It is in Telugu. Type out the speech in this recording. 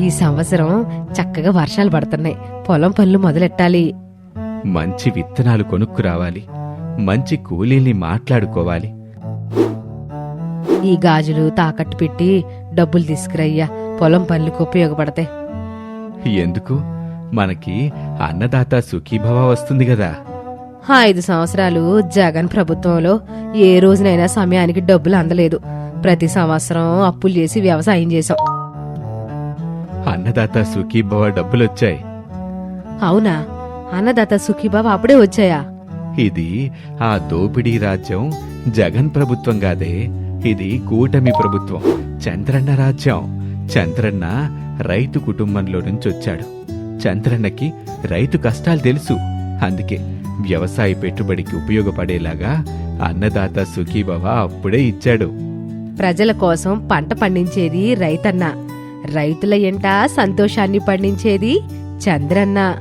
ఈ సంవత్సరం చక్కగా వర్షాలు పడుతున్నాయి. పొలం పనులు మొదలెట్టాలి. మంచి విత్తనాలు కొనుక్కురావాలి. మంచి కూలీల్ని మాట్లాడుకోవాలి. ఈ గాజులు తాకట్టు పెట్టి డబ్బులు తీసుకురయ్యా. పొలం పనులకు ఉపయోగపడతాయి. ఎందుకు? మనకి అన్నదాత సుఖీభవ వస్తుంది కదా. ఐదు సంవత్సరాలు జగన్ ప్రభుత్వంలో ఏ రోజునైనా సమయానికి డబ్బులు అందలేదు. ప్రతి సంవత్సరం అప్పులు చేసి వ్యవసాయం చేశాం. అన్నదాత సుఖీభవ డబ్బులొచ్చాయి. అవునా? అన్నదాత సుఖీబాబు అప్పుడే వచ్చాయా? ఇది ఆ దోపిడీ రాజ్యం జగన్ ప్రభుత్వం కాదే. ఇది కూటమి ప్రభుత్వం చంద్రన్న రాజ్యం. చంద్రన్న రైతు కుటుంబంలో నుంచి వచ్చాడు చంద్రన్నకి రైతు కష్టాలు తెలుసు. అందుకే వ్యవసాయ పెట్టుబడికి ఉపయోగపడేలాగా అన్నదాత సుఖీభవ అప్పుడే ఇచ్చాడు. ప్రజల కోసం పంట పండించేది రైతన్న. రైతుల ఎంట సంతోషాన్ని పండించేది చంద్రన్న.